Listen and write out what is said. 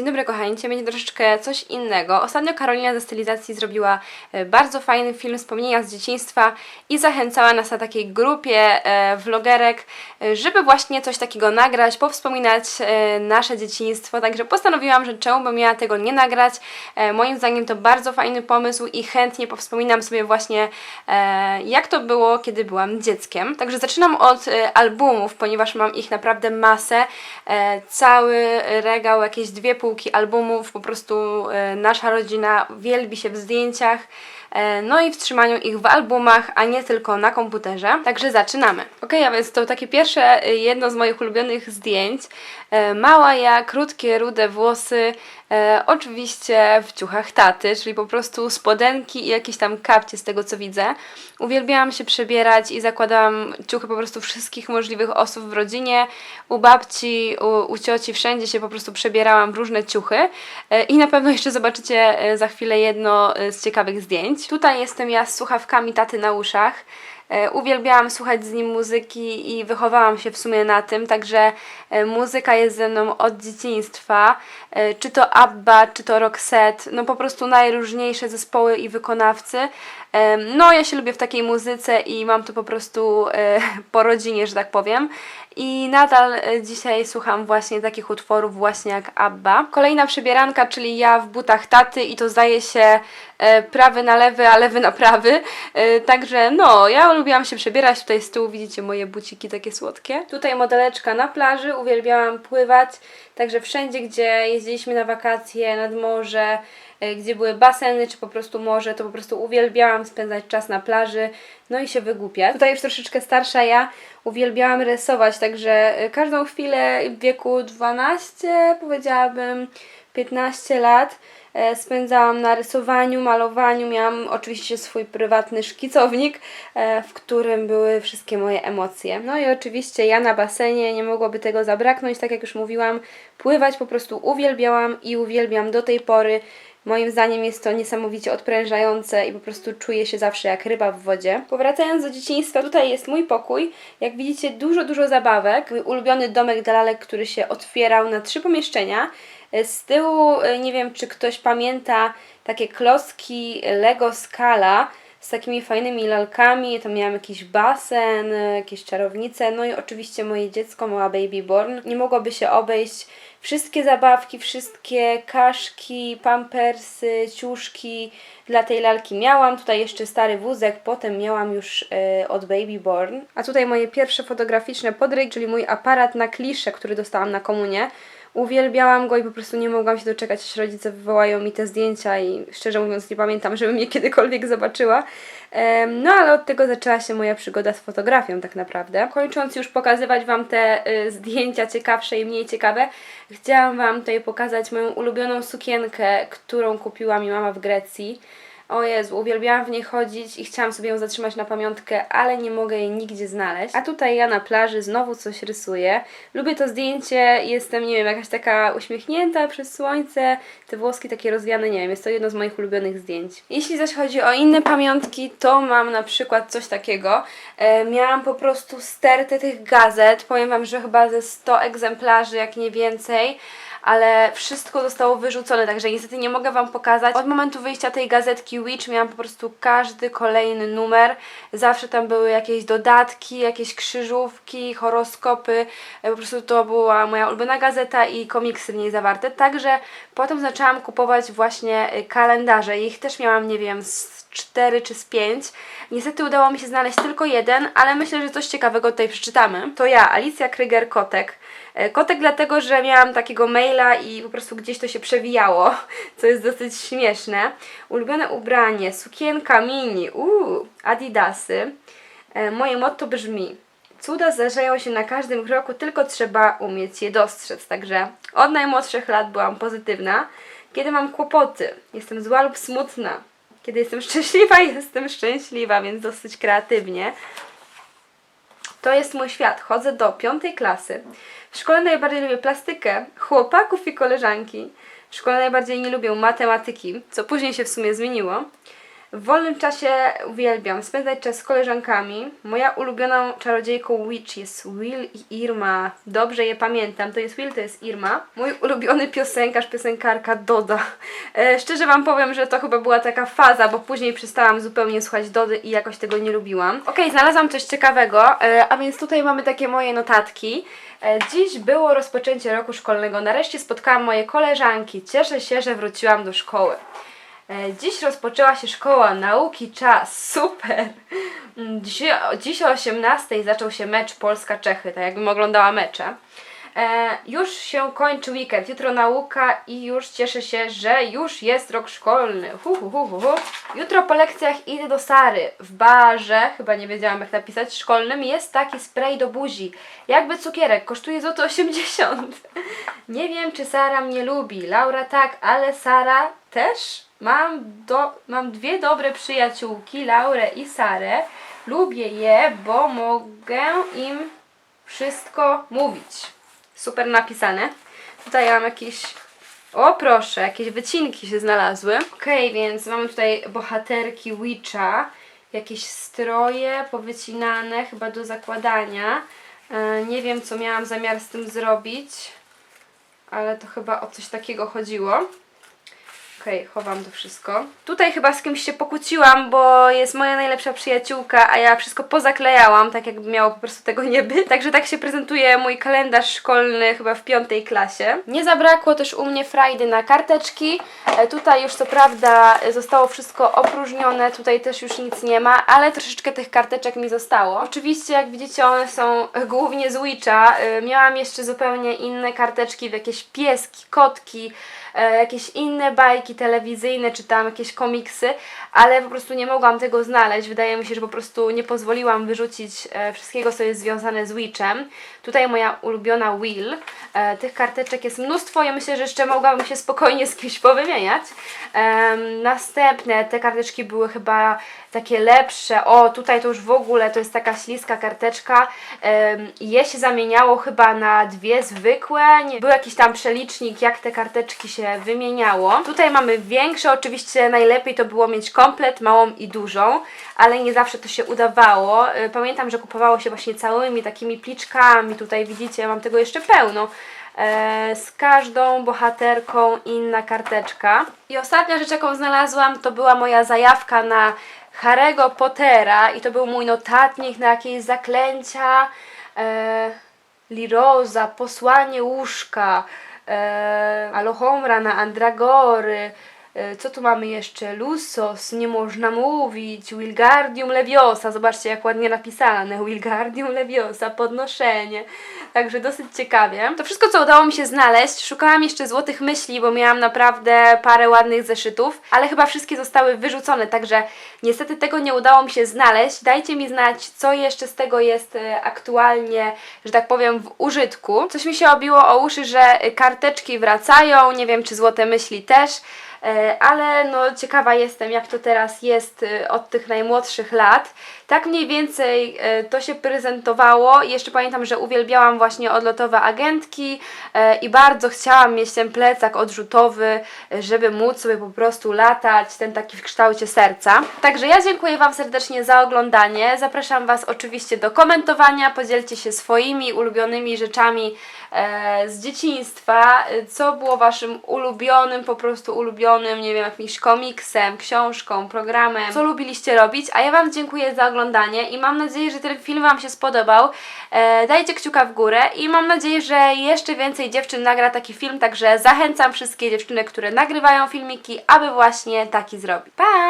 Dzień dobry kochani, dzisiaj będzie troszeczkę coś innego. Ostatnio Karolina ze stylizacji zrobiła e, bardzo fajny film wspomnienia z dzieciństwa i zachęcała nas na takiej grupie e, vlogerek, e, żeby właśnie coś takiego nagrać, powspominać nasze dzieciństwo, także postanowiłam, że czemu bym miała tego nie nagrać. Moim zdaniem to bardzo fajny pomysł i chętnie powspominam sobie właśnie jak to było, kiedy byłam dzieckiem. Także zaczynam od albumów, ponieważ mam ich naprawdę masę. Cały regał, jakieś dwie półki albumów, po prostu e, nasza rodzina wielbi się w zdjęciach. e, No i w trzymaniu ich w albumach, a nie tylko na komputerze. Także zaczynamy. Ok, a więc to takie pierwsze, e, jedno z moich ulubionych zdjęć. Mała ja, krótkie, rude włosy, e, oczywiście w ciuchach taty, czyli po prostu spodenki i jakieś tam kapcie z tego co widzę. Uwielbiałam się przebierać i zakładałam ciuchy po prostu wszystkich możliwych osób w rodzinie. U babci, u, u cioci, wszędzie się po prostu przebierałam w różne ciuchy. E, I na pewno jeszcze zobaczycie e, za chwilę jedno z ciekawych zdjęć. Tutaj jestem ja z słuchawkami taty na uszach. E, Uwielbiałam słuchać z nim muzyki i wychowałam się w sumie na tym, także e, muzyka jest ze mną od dzieciństwa. E, Czy to ABBA, czy to Roxette, no po prostu najróżniejsze zespoły i wykonawcy. No ja się lubię w takiej muzyce i mam to po prostu po rodzinie, że tak powiem. I nadal e, dzisiaj słucham właśnie takich utworów właśnie jak ABBA. Kolejna przebieranka, czyli ja w butach taty i to zdaje się e, prawy na lewy, a lewy na prawy. E, Także no, ja lubiłam się przebierać. Tutaj z tyłu widzicie moje buciki takie słodkie. Tutaj modeleczka na plaży, uwielbiałam pływać. Także wszędzie, gdzie jeździliśmy na wakacje, nad morze, gdzie były baseny, czy po prostu morze, to po prostu uwielbiałam spędzać czas na plaży, no i się wygłupiać. Tutaj już troszeczkę starsza ja uwielbiałam rysować, także e, każdą chwilę w wieku 12, powiedziałabym 15 lat e, spędzałam na rysowaniu, malowaniu. Miałam oczywiście swój prywatny szkicownik, e, w którym były wszystkie moje emocje. No i oczywiście ja na basenie nie mogłoby tego zabraknąć, tak jak już mówiłam, pływać po prostu uwielbiałam i uwielbiam do tej pory. Moim zdaniem jest to niesamowicie odprężające i po prostu czuję się zawsze jak ryba w wodzie. Powracając do dzieciństwa, tutaj jest mój pokój. Jak widzicie, dużo, dużo zabawek. Mój ulubiony domek dla lalek, który się otwierał na trzy pomieszczenia. Z tyłu, e, nie wiem czy ktoś pamięta, takie klocki Lego Scala z takimi fajnymi lalkami. Tam miałam jakiś basen, e, jakieś czarownice, no i oczywiście moje dziecko, mała Baby Born. Nie mogłoby się obejść wszystkie zabawki, wszystkie kaszki, pampersy, ciuszki dla tej lalki miałam. Tutaj jeszcze stary wózek, potem miałam już e, od Baby Born. A tutaj moje pierwsze fotograficzne podryk, czyli mój aparat na kliszę, który dostałam na komunie. Uwielbiałam go i po prostu nie mogłam się doczekać, aż rodzice wywołają mi te zdjęcia i szczerze mówiąc nie pamiętam, żebym je kiedykolwiek zobaczyła. No ale od tego zaczęła się moja przygoda z fotografią tak naprawdę. Kończąc już pokazywać Wam te y, zdjęcia ciekawsze i mniej ciekawe, chciałam Wam tutaj pokazać moją ulubioną sukienkę, którą kupiła mi mama w Grecji. O Jezu, uwielbiałam w niej chodzić i chciałam sobie ją zatrzymać na pamiątkę, ale nie mogę jej nigdzie znaleźć. A tutaj ja na plaży znowu coś rysuję. Lubię to zdjęcie, jestem, nie wiem, jakaś taka uśmiechnięta przez słońce, te włoski takie rozwiane, nie wiem, jest to jedno z moich ulubionych zdjęć. Jeśli zaś chodzi o inne pamiątki, to mam na przykład coś takiego. E, miałam po prostu stertę tych gazet, powiem Wam, że chyba ze 100 egzemplarzy, jak nie więcej ale wszystko zostało wyrzucone, także niestety nie mogę Wam pokazać. Od momentu wyjścia tej gazetki Witch miałam po prostu każdy kolejny numer. Zawsze tam były jakieś dodatki, jakieś krzyżówki, horoskopy. E, Po prostu to była moja ulubiona gazeta i komiksy w niej zawarte. Także potem zaczęłam kupować właśnie e, kalendarze. Ich też miałam, nie wiem, z 4 czy z 5. Niestety udało mi się znaleźć tylko jeden, ale myślę, że coś ciekawego tutaj przeczytamy. To ja, Alicja Kryger-Kotek. E, Kotek dlatego, że miałam takiego maila i po prostu gdzieś to się przewijało, co jest dosyć śmieszne. Ulubione ubranie, sukienka mini, uuu, adidasy. E, Moje motto brzmi Cuda zdarzają się na każdym kroku, tylko trzeba umieć je dostrzec. Także od najmłodszych lat byłam pozytywna. Kiedy mam kłopoty, jestem zła lub smutna. Kiedy jestem szczęśliwa, jestem szczęśliwa, więc dosyć kreatywnie. To jest mój świat. Chodzę do piątej klasy. W szkole najbardziej lubię plastykę, chłopaków i koleżanki. W szkole najbardziej nie lubię matematyki, co później się w sumie zmieniło. W wolnym czasie uwielbiam spędzać czas z koleżankami. Moja ulubioną czarodziejką Witch jest Will i Irma. Dobrze je pamiętam. To jest Will, to jest Irma. Mój ulubiony piosenkarz, piosenkarka Doda. E, szczerze Wam powiem, że to chyba była taka faza, bo później przestałam zupełnie słuchać Dody i jakoś tego nie lubiłam. Okej, znalazłam coś ciekawego, e, a więc tutaj mamy takie moje notatki. E, Dziś było rozpoczęcie roku szkolnego. Nareszcie spotkałam moje koleżanki. Cieszę się, że wróciłam do szkoły. E, Dziś rozpoczęła się szkoła nauki czas. Super! Mm, Dziś, dziś o 18 zaczął się mecz Polska-Czechy, tak jakbym oglądała mecze. E, już się kończy weekend, jutro nauka i już cieszę się, że już jest rok szkolny. Hu, hu, hu, hu, hu. Jutro po lekcjach idę do Sary. W barze, chyba nie wiedziałam jak napisać, szkolnym jest taki spray do buzi. Jakby cukierek, kosztuje złoto 80. Nie wiem, czy Sara mnie lubi. Laura tak, ale Sara też. Mam, do, mam dwie dobre przyjaciółki, Laurę i Sarę. Lubię je, bo mogę im wszystko mówić. Super napisane. Tutaj mam jakieś. O proszę, jakieś wycinki się znalazły. Okej, więc mamy tutaj bohaterki Witcha. Jakieś stroje powycinane, chyba do zakładania. E, nie wiem, co miałam zamiar z tym zrobić, ale to chyba o coś takiego chodziło. Okej, chowam to wszystko. Tutaj chyba z kimś się pokłóciłam, bo jest moja najlepsza przyjaciółka, a ja wszystko pozaklejałam, tak jakby miało po prostu tego nie być. Także tak się prezentuje mój kalendarz szkolny chyba w piątej klasie. Nie zabrakło też u mnie frajdy na karteczki. E, tutaj już co prawda zostało wszystko opróżnione, tutaj też już nic nie ma, ale troszeczkę tych karteczek mi zostało. Oczywiście jak widzicie one są głównie z Witcha. E, Miałam jeszcze zupełnie inne karteczki jakieś pieski, kotki, e, jakieś inne bajki telewizyjne, czy tam jakieś komiksy, ale po prostu nie mogłam tego znaleźć. Wydaje mi się, że po prostu nie pozwoliłam wyrzucić e, wszystkiego, co jest związane z Witchem. Tutaj moja ulubiona Will. E, tych karteczek jest mnóstwo i myślę, że jeszcze mogłabym się spokojnie z kimś powymieniać. Następne, te karteczki były chyba takie lepsze. O, tutaj to już w ogóle to jest taka śliska karteczka. Je się zamieniało chyba na dwie zwykłe. Był jakiś tam przelicznik, jak te karteczki się wymieniało. Tutaj mamy większe, oczywiście najlepiej to było mieć komplet, małą i dużą, ale nie zawsze to się udawało. Y, Pamiętam, że kupowało się właśnie całymi takimi pliczkami. Tutaj widzicie, mam tego jeszcze pełno. E, z każdą bohaterką inna karteczka. I ostatnia rzecz, jaką znalazłam, to była moja zajawka na Harry'ego Pottera i to był mój notatnik na jakieś zaklęcia. E, Liroza, posłanie łóżka, e, na Andragory. E, co tu mamy jeszcze? Lusos, nie można mówić, Wilgardium Leviosa, zobaczcie jak ładnie napisane, Wilgardium Leviosa, podnoszenie, także dosyć ciekawie. To wszystko co udało mi się znaleźć, szukałam jeszcze złotych myśli, bo miałam naprawdę parę ładnych zeszytów, ale chyba wszystkie zostały wyrzucone, także niestety tego nie udało mi się znaleźć. Dajcie mi znać, co jeszcze z tego jest e, aktualnie, że tak powiem, w użytku. Coś mi się obiło o uszy, że karteczki wracają, nie wiem czy złote myśli też. E, ale no ciekawa jestem jak to teraz jest e, od tych najmłodszych lat. Tak mniej więcej e, to się prezentowało jeszcze pamiętam, że uwielbiałam właśnie odlotowe agentki e, i bardzo chciałam mieć ten plecak odrzutowy, żeby móc sobie po prostu latać, ten taki w kształcie serca. Także ja dziękuję Wam serdecznie za oglądanie. Zapraszam Was oczywiście do komentowania, podzielcie się swoimi ulubionymi rzeczami z dzieciństwa, e, co było Waszym ulubionym, po prostu ulubionym, nie wiem, jakimś komiksem, książką, programem, co lubiliście robić, a ja Wam dziękuję za oglądanie i mam nadzieję, że ten film Wam się spodobał. E, dajcie kciuka w górę i mam nadzieję, że jeszcze więcej dziewczyn nagra taki film, także zachęcam wszystkie dziewczyny, które nagrywają filmiki, aby właśnie taki zrobić. Pa!